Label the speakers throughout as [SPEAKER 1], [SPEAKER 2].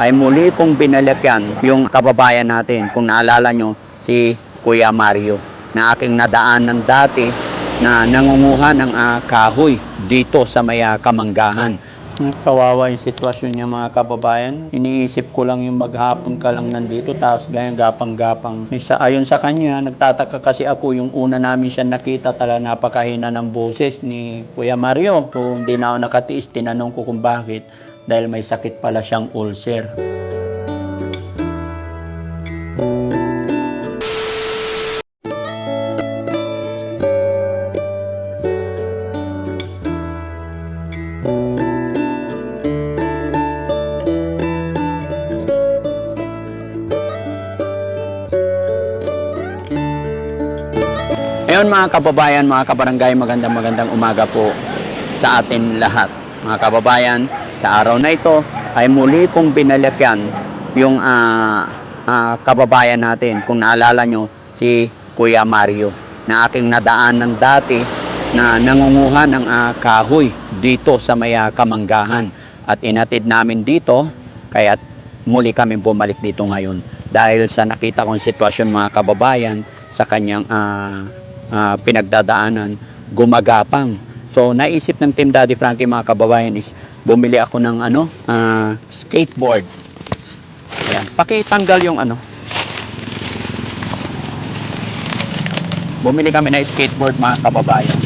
[SPEAKER 1] ay muli pong binalakyan yung kababayan natin. Kung naalala nyo, si Kuya Mario na aking nadaanan dati na nangunguha ng ah, kahoy dito sa may ah, kamanggahan. Kawawa yung sitwasyon niya mga kababayan. Iniisip ko lang yung maghapon ka lang nandito tapos ganyan gapang-gapang. Sa, ayon sa kanya, nagtataka kasi ako yung una namin siya nakita tala napakahina ng boses ni Kuya Mario. So hindi na ako nakatiis, tinanong ko kung bakit. Dahil may sakit pala siyang ulcer. Ngayon mga kababayan, mga kabarangay, magandang magandang umaga po sa atin lahat. Mga kababayan, sa araw na ito ay muli pong binalakyan yung ah, ah, kababayan natin. Kung naalala nyo, si Kuya Mario na aking nadaanan dati na nangunguha ng ah, kahoy dito sa may ah, kamanggahan. At inatid namin dito, kaya muli kami bumalik dito ngayon dahil sa nakita kong sitwasyon mga kababayan sa kanyang ah, ah, pinagdadaanan, gumagapang. So, naisip ng Team Daddy Frankie mga kababayan is bumili ako ng ano, ah, skateboard. Ayan, pakitanggal yung ano. Bumili kami ng skateboard mga kababayan.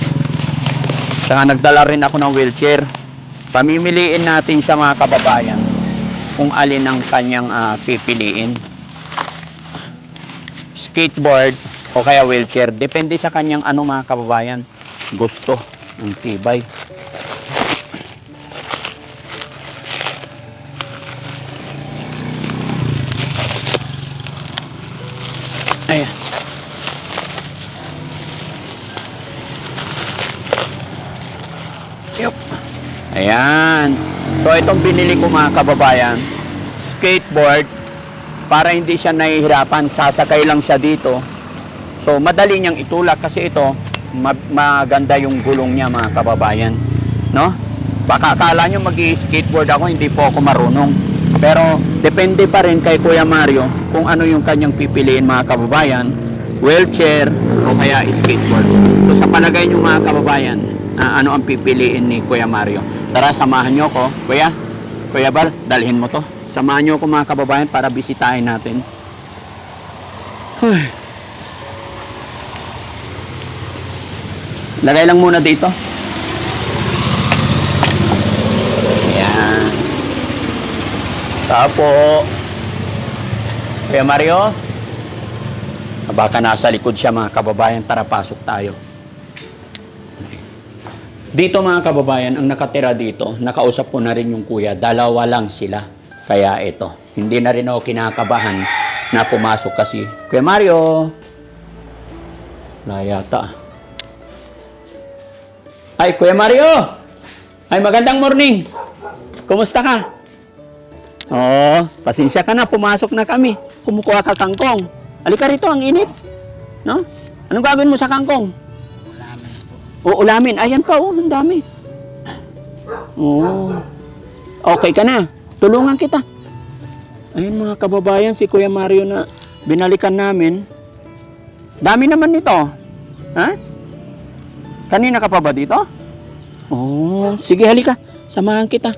[SPEAKER 1] Saka nagdala rin ako ng wheelchair. Pamimiliin natin siya mga kababayan kung alin ang kanyang ah, pipiliin. Skateboard o kaya wheelchair. Depende sa kanyang ano mga kababayan. Gusto ng tibay. Ayan. Yup. Ayan. So itong binili ko mga kababayan, skateboard para hindi siya nahihirapan, sasakay lang siya dito. So madali niyang itulak kasi ito ma- maganda yung gulong niya mga kababayan, no? Baka akala niyo mag-skateboard ako, hindi po ako marunong. Pero depende pa rin kay Kuya Mario kung ano yung kanyang pipiliin mga kababayan, wheelchair o kaya skateboard. So sa palagay niyo mga kababayan, ah, ano ang pipiliin ni Kuya Mario? Tara, samahan niyo ko. Kuya, Kuya Bal, dalhin mo to. Samahan niyo ko mga kababayan para bisitahin natin. Huy. Lagay lang muna dito. Ayan. Tapo. Kuya Mario. Baka nasa likod siya mga kababayan para pasok tayo. Dito mga kababayan, ang nakatira dito, nakausap ko na rin yung kuya, dalawa lang sila. Kaya ito, hindi na rin ako kinakabahan na pumasok kasi. Kuya Mario! Wala yata. Ay, Kuya Mario! Ay, magandang morning! Kumusta ka? Oo, pasensya ka na, pumasok na kami. Kumukuha ka kangkong. Halika rito, ang init. No? Anong gagawin mo sa kangkong? O, ulamin. Ayan pa, oh, ang dami. Oo. Okay ka na. Tulungan kita. Ayun mga kababayan, si Kuya Mario na binalikan namin. Dami naman nito. Ha? Kanina ka pa ba dito? Oh, sige halika. Samahan kita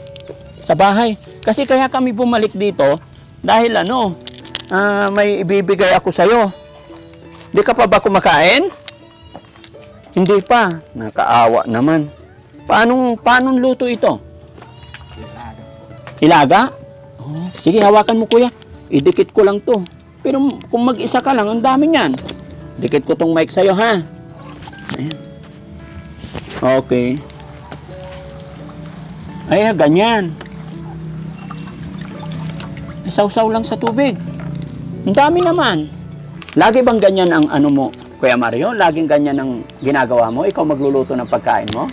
[SPEAKER 1] sa bahay. Kasi kaya kami bumalik dito dahil ano, ah, may ibibigay ako sa'yo. Di ka pa ba kumakain? Hindi pa. Nakaawa naman. Paano, paano luto ito? Ilaga? Oh, sige, hawakan mo kuya. Idikit ko lang to. Pero kung mag-isa ka lang, ang dami niyan. Dikit ko tong mic sa'yo, ha? Ayan. Okay. Ay, ganyan. Sausaw lang sa tubig. Ang dami naman. Lagi bang ganyan ang ano mo, Kuya Mario? Laging ganyan ang ginagawa mo? Ikaw magluluto ng pagkain mo?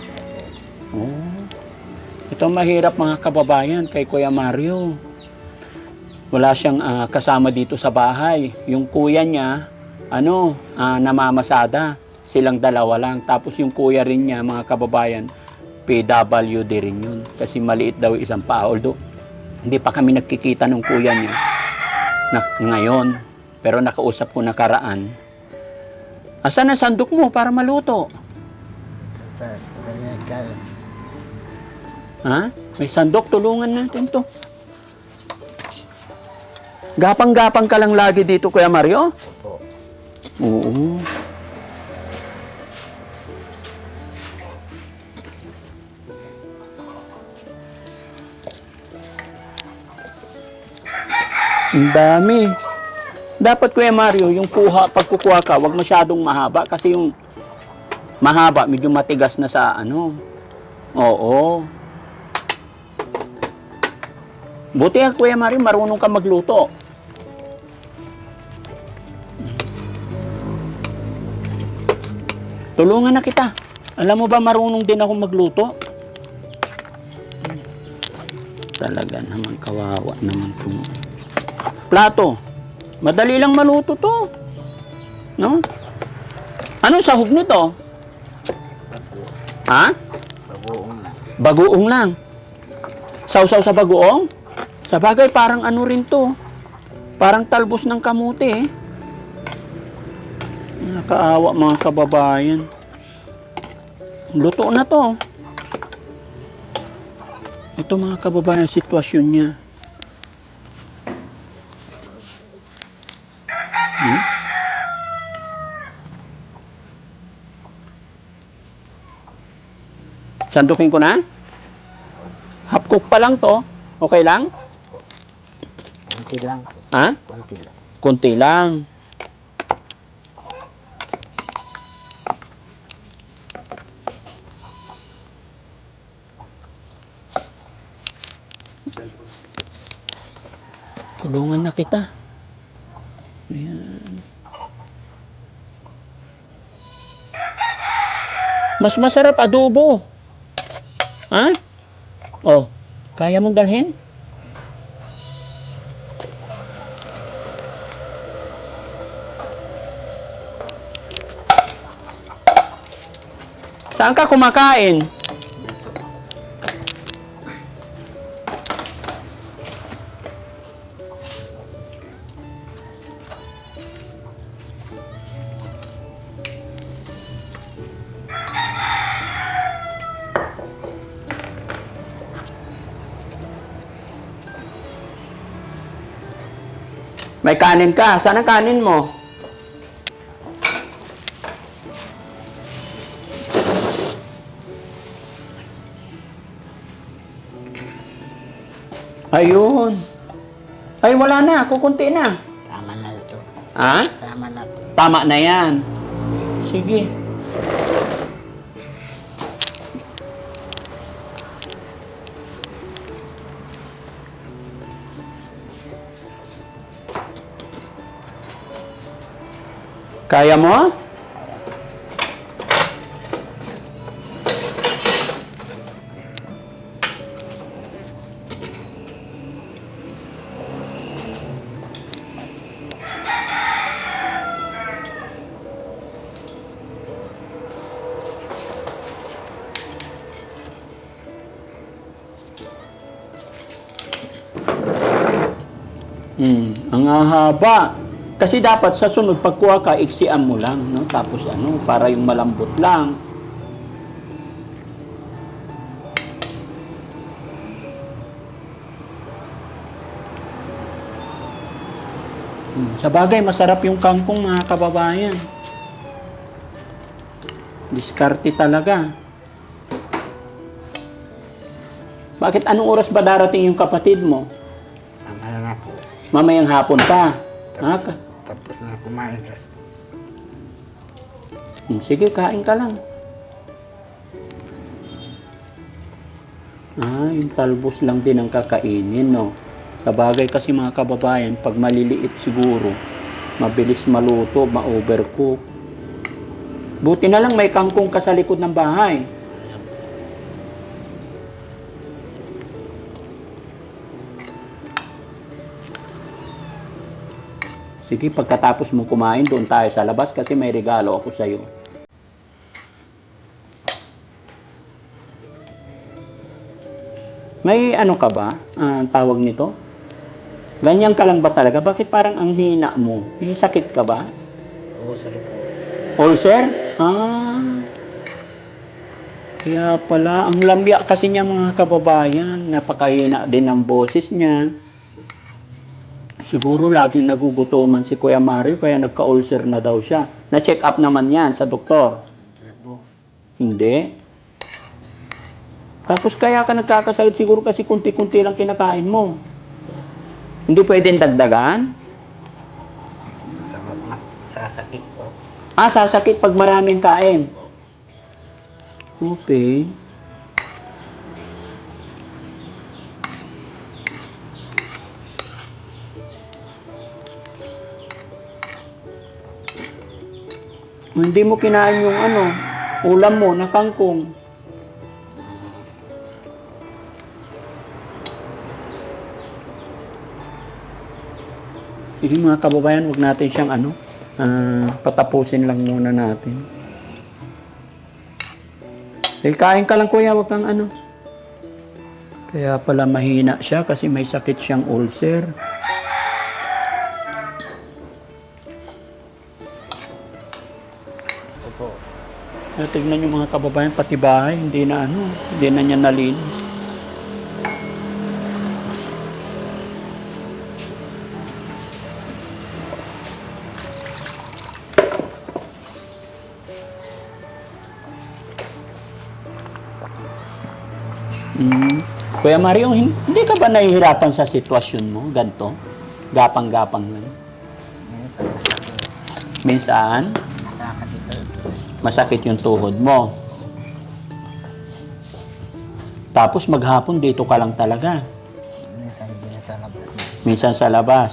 [SPEAKER 1] Oh. Ito mahirap mga kababayan kay Kuya Mario. Wala siyang ah, kasama dito sa bahay. Yung kuya niya, ano, ah, namamasada. Silang dalawa lang. Tapos yung kuya rin niya, mga kababayan, PWD rin yun. Kasi maliit daw isang paa. Although, Hindi pa kami nagkikita ng kuya niya. Na, ngayon. Pero nakausap ko nakaraan. Asan ang sandok mo para maluto? Ha? May sandok, tulungan natin to. Gapang-gapang ka lang lagi dito, Kuya Mario?
[SPEAKER 2] Opo.
[SPEAKER 1] Oo. Ang dami. Dapat Kuya Mario, yung kuha, pagkukuha ka, wag masyadong mahaba kasi yung mahaba, medyo matigas na sa ano. Oo. Buti ka Kuya Mario, marunong ka magluto. Tulungan na kita. Alam mo ba, marunong din ako magluto? Talaga naman, kawawa naman itong plato. Madali lang maluto to. No? Anong sahog nito? Ha?
[SPEAKER 2] Bagoong na.
[SPEAKER 1] Bagoong lang. Sausaw sa bagoong? Sa bagay, parang ano rin to. Parang talbos ng kamuti eh. Nakaawa mga kababayan. Luto na to. Ito mga kababayan, sitwasyon niya. Hmm? Sandukin ko na? Half cook pa lang to. Okay lang?
[SPEAKER 2] Kunti lang.
[SPEAKER 1] Ha?
[SPEAKER 2] Kunti lang.
[SPEAKER 1] Kunti lang. Tulungan na kita. Ayan. Mas masarap adobo. Ha? Oh, kaya mong dalhin? Saan ka kumakain? May kanin ka. Saan ang kanin mo? Ayun. Ay, wala na. Kukunti na.
[SPEAKER 2] Tama na ito.
[SPEAKER 1] Ha?
[SPEAKER 2] Tama na ito.
[SPEAKER 1] Tama na yan. Sige. Kaya mo? Hmm, ang hahaba. Kasi dapat sa sunod pagkuha ka, iksian mo lang, no? Tapos ano, para yung malambot lang. Hmm, sa bagay, masarap yung kangkong mga kababayan. Diskarte talaga. Bakit anong oras ba darating yung kapatid mo?
[SPEAKER 2] Tama na po.
[SPEAKER 1] Mamayang hapon pa. Ha? Ka-
[SPEAKER 2] kumain.
[SPEAKER 1] Hmm, Sige, kain ka lang. Ah, yung talbos lang din ang kakainin, no? Sa bagay kasi mga kababayan, pag maliliit siguro, mabilis maluto, ma-overcook. Buti na lang may kangkong ka sa likod ng bahay. Sige, pagkatapos mong kumain, doon tayo sa labas kasi may regalo ako sa'yo. May ano ka ba? Ah, tawag nito? Ganyan ka lang ba talaga? Bakit parang ang hina mo? May sakit ka ba?
[SPEAKER 2] Oo, sorry po.
[SPEAKER 1] Ulcer? Ah. Kaya pala, ang lambya kasi niya mga kababayan. Napakahina din ang boses niya. Siguro laging nagugutuman si Kuya Mario kaya nagka-ulcer na daw siya. Na-check up naman yan sa doktor. Hindi. Tapos kaya ka nagkakasakit siguro kasi kunti-kunti lang kinakain mo. Hindi pwedeng dagdagan?
[SPEAKER 2] Mga sasakit po.
[SPEAKER 1] Ah, sasakit pag maraming kain. Okay. Hindi mo kinain yung ano, ulam mo na kangkong. Hindi mga kababayan, wag natin siyang ano, ah, patapusin lang muna natin. Eh, kain ka lang kuya, wag kang ano. Kaya pala mahina siya kasi may sakit siyang ulcer. Kaya tignan yung mga kababayan, pati bahay, hindi na ano, hindi na niya nalinis. Mm. Kuya Mario, hin- hindi ka ba nahihirapan sa sitwasyon mo, ganito? Gapang-gapang lang.
[SPEAKER 2] Minsan.
[SPEAKER 1] Minsan.
[SPEAKER 2] Masakit
[SPEAKER 1] yung tuhod mo. Tapos maghapon dito ka lang talaga.
[SPEAKER 2] Minsan din sa labas.
[SPEAKER 1] Minsan sa labas.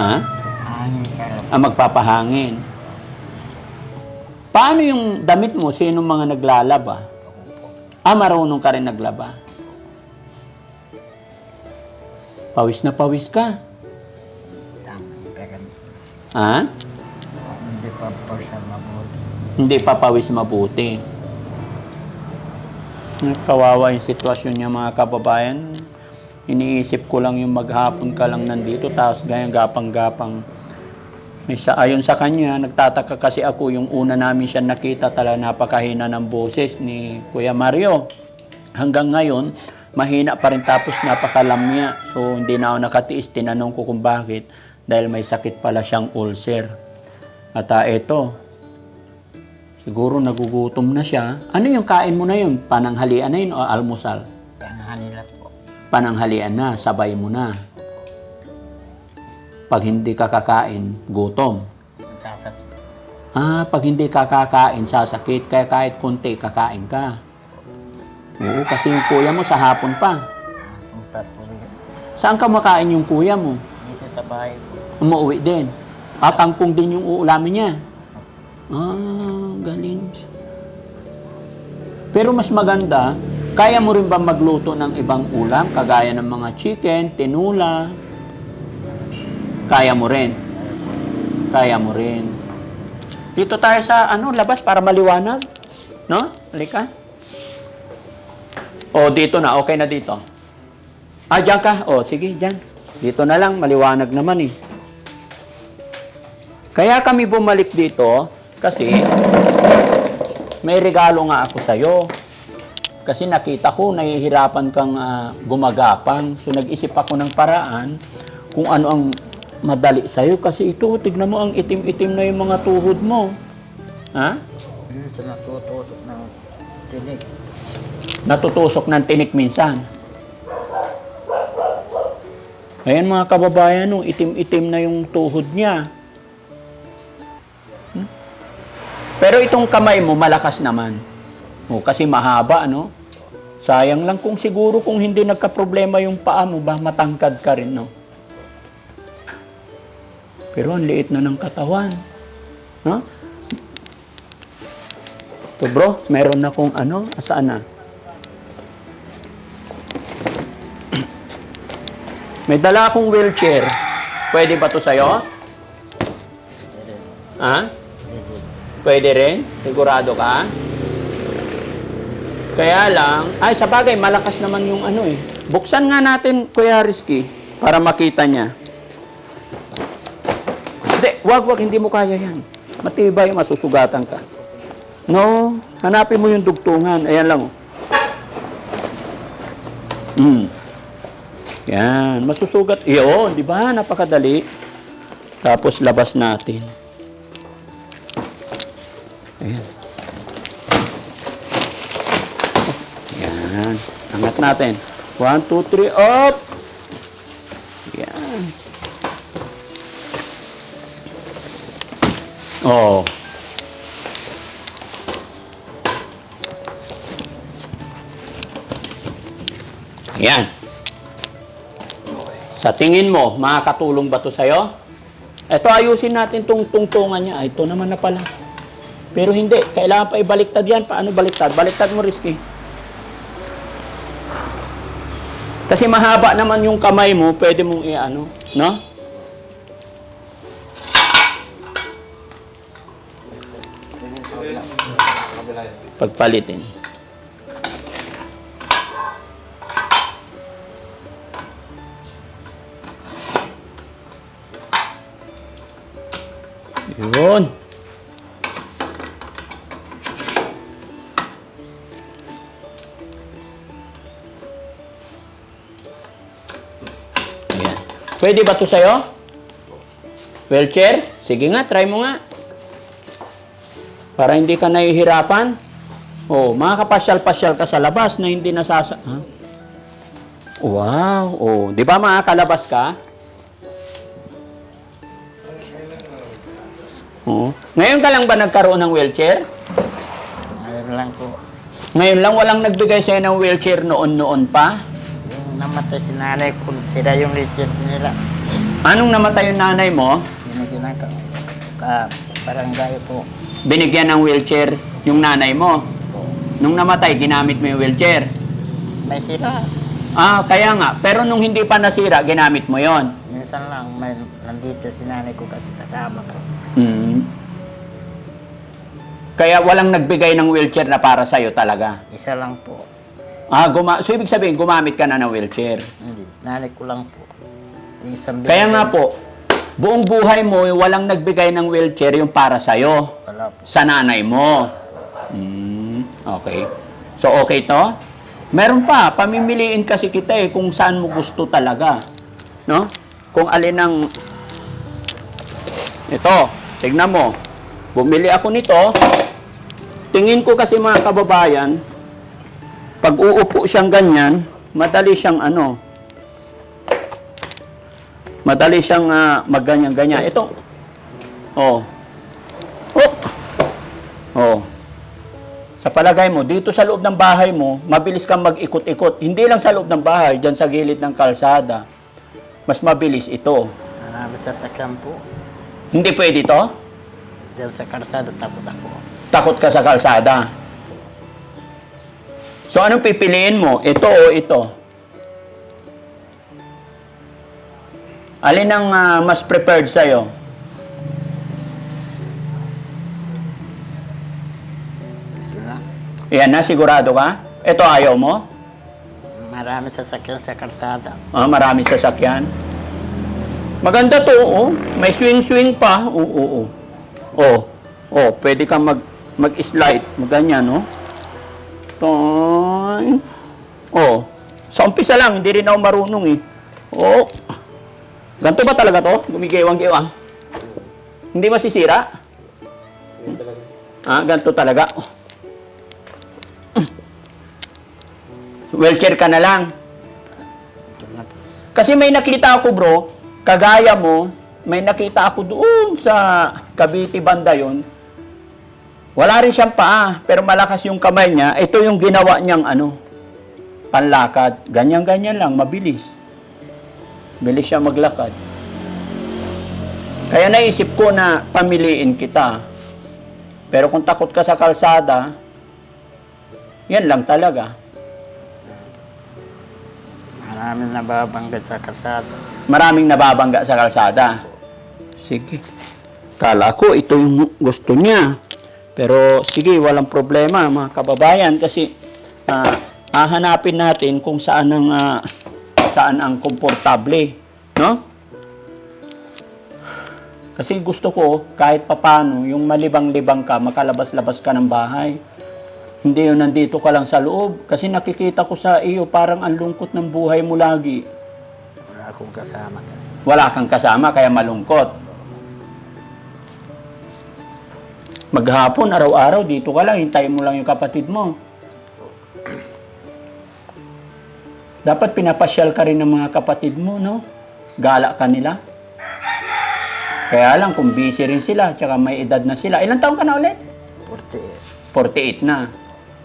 [SPEAKER 1] Ha?
[SPEAKER 2] Hangin sa labas.
[SPEAKER 1] Ah, magpapahangin. Paano yung damit mo? Sino mga naglalaba? Ah, marunong ka rin naglaba. Pawis na pawis ka.
[SPEAKER 2] Tama.
[SPEAKER 1] Ha?
[SPEAKER 2] hindi pa po.
[SPEAKER 1] Hindi pa pawis mabuti. Kawawa yung sitwasyon niya mga kababayan. Iniisip ko lang yung maghapon ka lang nandito tapos ganyan gapang-gapang. May sa, ayon sa kanya, nagtataka kasi ako yung una namin siya nakita talaga napakahina ng boses ni Kuya Mario. Hanggang ngayon, mahina pa rin tapos napakalamya. So hindi na ako nakatiis, tinanong ko kung bakit. Dahil may sakit pala siyang ulcer. At ah, eto, siguro nagugutom na siya. Ano yung kain mo na yun? Pananghalian na yun o almusal?
[SPEAKER 2] Nila po.
[SPEAKER 1] Pananghalian na, sabay mo na. Pag hindi ka kakain, gutom.
[SPEAKER 2] Sasakit.
[SPEAKER 1] Ah, pag hindi ka kakain, sasakit. Kaya kahit kunti, kakain ka. Oo, kasi yung kuya mo sa hapon pa.
[SPEAKER 2] Po rin.
[SPEAKER 1] Saan ka makain yung kuya mo?
[SPEAKER 2] Dito sa bahay po.
[SPEAKER 1] Umuwi din. Ah, kangkong din yung uulamin niya. Ah, galing. Pero mas maganda, kaya mo rin ba magluto ng ibang ulam, kagaya ng mga chicken, tinula? Kaya mo rin. Kaya mo rin. Dito tayo sa ano, labas para maliwanag. No? Halika. O, dito na. Okay na dito. Ah, dyan ka. O, sige, dyan. Dito na lang. Maliwanag naman eh. Kaya kami bumalik dito kasi may regalo nga ako sa'yo. Kasi nakita ko, nahihirapan kang ah, gumagapang. So nag-isip ako ng paraan kung ano ang madali sa'yo. Kasi ito, tignan mo ang itim-itim na yung mga tuhod mo. Ha?
[SPEAKER 2] Minsan natutusok ng tinig.
[SPEAKER 1] Natutusok ng tinik minsan. Ayan mga kababayan, no, itim-itim na yung tuhod niya. Pero itong kamay mo, malakas naman. O, kasi mahaba, no? Sayang lang kung siguro kung hindi nagka-problema yung paa mo, ba matangkad ka rin, no? Pero ang liit na ng katawan. No? To bro, meron na kong ano, asaan na? May dala akong wheelchair. Pwede ba to sa'yo? Ha? Pwede rin? Sigurado ka? Kaya lang, ay sa bagay, malakas naman yung ano eh. Buksan nga natin, Kuya Rizky, para makita niya. Hindi, wag, wag, hindi mo kaya yan. Matibay, masusugatan ka. No, hanapin mo yung dugtungan. Ayan lang. oh. Hmm. Yan, masusugat. Iyon, di ba? Napakadali. Tapos labas natin. Angat natin. One, two, three, up! Yan. Oh. Yan. Sa tingin mo, makakatulong ba to sa'yo? Ito, ayusin natin tong tungtungan niya. Ay, ito naman na pala. Pero hindi. Kailangan pa ibaliktad yan. Paano baliktad? Baliktad mo, Risky. Kasi mahaba naman yung kamay mo, pwede mong i-ano, no? Pagpalitin. Yun. Pwede ba to sa'yo? Wheelchair? Sige nga, try mo nga. Para hindi ka nahihirapan. Oh, makakapasyal-pasyal ka sa labas na hindi nasasa... Ha? Wow! Oh, di ba makakalabas ka? Oo. Ngayon ka lang ba nagkaroon ng wheelchair?
[SPEAKER 2] Ngayon lang po.
[SPEAKER 1] Ngayon lang walang nagbigay sa'yo ng wheelchair noon-noon pa?
[SPEAKER 2] Namatay si nanay ko, sila yung legend nila.
[SPEAKER 1] Anong namatay yung nanay mo?
[SPEAKER 2] Binigyan ka, ka barangay po.
[SPEAKER 1] Binigyan ng wheelchair yung nanay mo. Nung namatay, ginamit mo yung wheelchair.
[SPEAKER 2] May sila.
[SPEAKER 1] Ah, kaya nga. Pero nung hindi pa nasira, ginamit mo yon.
[SPEAKER 2] Minsan lang, may nandito si nanay ko kasi kasama ko.
[SPEAKER 1] Hmm. Kaya walang nagbigay ng wheelchair na para sa'yo talaga.
[SPEAKER 2] Isa lang po.
[SPEAKER 1] Ah, guma so ibig sabihin, gumamit ka na ng wheelchair.
[SPEAKER 2] Hindi, nanay ko lang po. Isang
[SPEAKER 1] Kaya
[SPEAKER 2] binigay-
[SPEAKER 1] nga po, buong buhay mo, walang nagbigay ng wheelchair yung para sa'yo.
[SPEAKER 2] Wala po.
[SPEAKER 1] Sa nanay mo. Hmm, okay. So, okay to? Meron pa, pamimiliin kasi kita eh kung saan mo gusto talaga. No? Kung alin ang... Ito, tignan mo. Bumili ako nito. Tingin ko kasi mga kababayan, pag uupo siyang ganyan, madali siyang ano, madali siyang uh, magganyan-ganyan. Ito, oh, oh, oh. Sa palagay mo, dito sa loob ng bahay mo, mabilis kang mag-ikot-ikot. Hindi lang sa loob ng bahay, dyan sa gilid ng kalsada. Mas mabilis ito.
[SPEAKER 2] Marami sa sakyan po.
[SPEAKER 1] Hindi pwede to?
[SPEAKER 2] Diyan sa karsada takot ako.
[SPEAKER 1] Takot ka sa kalsada. So, anong pipiliin mo? Ito o ito? Alin ang ah, mas prepared sa'yo? Yan na, sigurado ka? Ito ayaw mo?
[SPEAKER 2] Marami sa sakyan sa karsada.
[SPEAKER 1] Ah, marami sasakyan. Maganda to, oh. May swing-swing pa. Oo, oo, oo. Oh, oh, pwede kang mag, mag-slide. Maganyan, no? Toy. Oh. Sa umpisa lang, hindi rin ako marunong, eh. Oh. Ganto ba talaga to? Gumigiwang-giwang. Hindi masisira? Ah, ganto talaga. Oh. Wheelchair ka na lang. Kasi may nakita ako bro, kagaya mo, may nakita ako doon sa Cavite banda yon. Wala rin siyang paa, pero malakas yung kamay niya. Ito yung ginawa niyang ano, panlakad. Ganyan-ganyan lang, mabilis. Bilis siya maglakad. Kaya naisip ko na pamiliin kita. Pero kung takot ka sa kalsada, yan lang talaga.
[SPEAKER 2] Maraming nababangga sa karsada.
[SPEAKER 1] maraming nababangga sa kalsada. Sige. Kala ko ito yung gusto niya. Pero sige, walang problema mga kababayan kasi ah, hahanapin natin kung saan ang ah, saan ang komportable, no? Kasi gusto ko kahit papano yung malibang-libang ka, makalabas-labas ka ng bahay. Hindi yun nandito ka lang sa loob. Kasi nakikita ko sa iyo parang ang lungkot ng buhay mo lagi.
[SPEAKER 2] Wala akong kasama.
[SPEAKER 1] Wala kang kasama kaya malungkot. Maghapon, araw-araw, dito ka lang, hintayin mo lang yung kapatid mo. Dapat pinapasyal ka rin ng mga kapatid mo, no? Gala ka nila. Kaya lang, kung busy rin sila, tsaka may edad na sila. Ilang taon ka na ulit?
[SPEAKER 2] 48.
[SPEAKER 1] 48 na.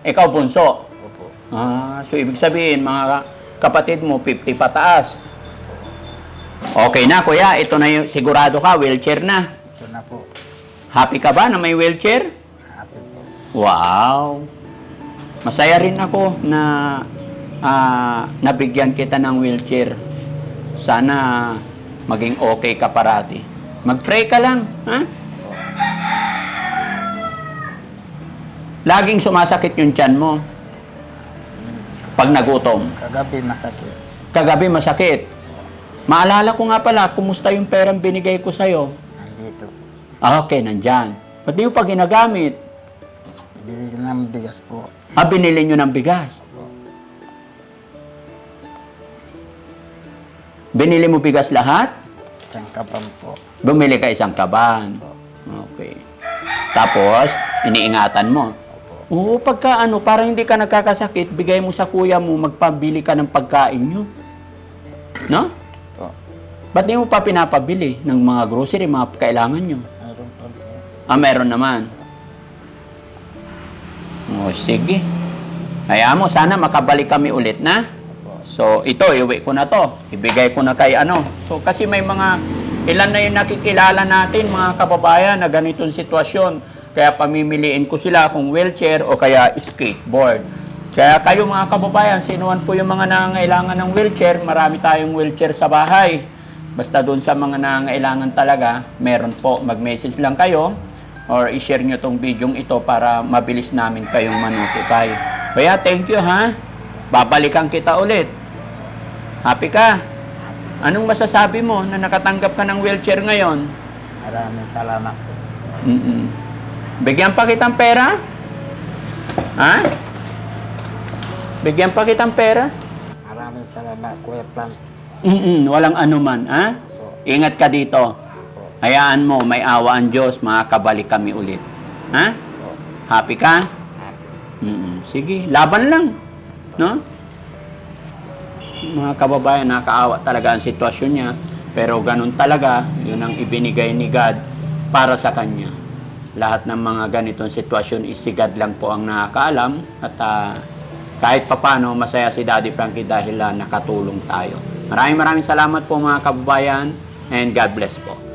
[SPEAKER 1] Ikaw, bunso.
[SPEAKER 2] Opo.
[SPEAKER 1] Ah, so ibig sabihin, mga kapatid mo, 50 pataas. Okay na, kuya. Ito na yung sigurado ka, wheelchair na.
[SPEAKER 2] Ito na po.
[SPEAKER 1] Happy ka ba na may wheelchair?
[SPEAKER 2] Happy po.
[SPEAKER 1] Wow! Masaya rin ako na ah, nabigyan kita ng wheelchair. Sana maging okay ka parati. Mag-pray ka lang, ha? Laging sumasakit yung tiyan mo pag nagutom.
[SPEAKER 2] Kagabi masakit.
[SPEAKER 1] Kagabi masakit. Maalala ko nga pala, kumusta yung perang binigay ko sa'yo?
[SPEAKER 2] Nandito.
[SPEAKER 1] Ah, okay, nandyan. Ba't di mo pa ginagamit?
[SPEAKER 2] Bili ko ng bigas po.
[SPEAKER 1] Ah, binili nyo ng bigas. Binili mo bigas lahat?
[SPEAKER 2] Isang kapam po.
[SPEAKER 1] Bumili ka isang kaban. Okay. Tapos, iniingatan mo. Oo, pagka ano, parang hindi ka nagkakasakit, bigay mo sa kuya mo, magpabili ka ng pagkain nyo. No? Ba't di mo pa pinapabili ng mga grocery, mga kailangan nyo? Ah, meron naman. O, sige. Hayaan mo, sana makabalik kami ulit na. So, ito, iuwi ko na to. Ibigay ko na kay ano. So, kasi may mga, ilan na yung nakikilala natin, mga kababayan, na ganitong sitwasyon. Kaya pamimiliin ko sila kung wheelchair o kaya skateboard. Kaya kayo mga kababayan, sinuwan po yung mga nangangailangan ng wheelchair. Marami tayong wheelchair sa bahay. Basta doon sa mga nangangailangan talaga, meron po. Mag-message lang kayo or i-share nyo tong video ito para mabilis namin kayong manotify. Kaya thank you ha. Babalikan kita ulit. Happy ka? Anong masasabi mo na nakatanggap ka ng wheelchair ngayon?
[SPEAKER 2] Maraming salamat po.
[SPEAKER 1] Mm-mm. Bigyan pa kitang pera? Ha? Bigyan pa kitang pera?
[SPEAKER 2] Maraming salamat, Kuya Plant.
[SPEAKER 1] Mm-mm, walang anuman, ha? Ingat ka dito. Hayaan mo, may awa ang Diyos, makakabalik kami ulit. Ha? Happy ka? Mm-mm. Sige, laban lang. No? Mga kababayan, nakakaawa talaga ang sitwasyon niya. Pero ganun talaga, yun ang ibinigay ni God para sa kanya. Lahat ng mga ganitong sitwasyon is si God lang po ang nakakaalam. At ah, kahit papano, masaya si Daddy Frankie dahil ah, nakatulong tayo. Maraming maraming salamat po mga kababayan and God bless po.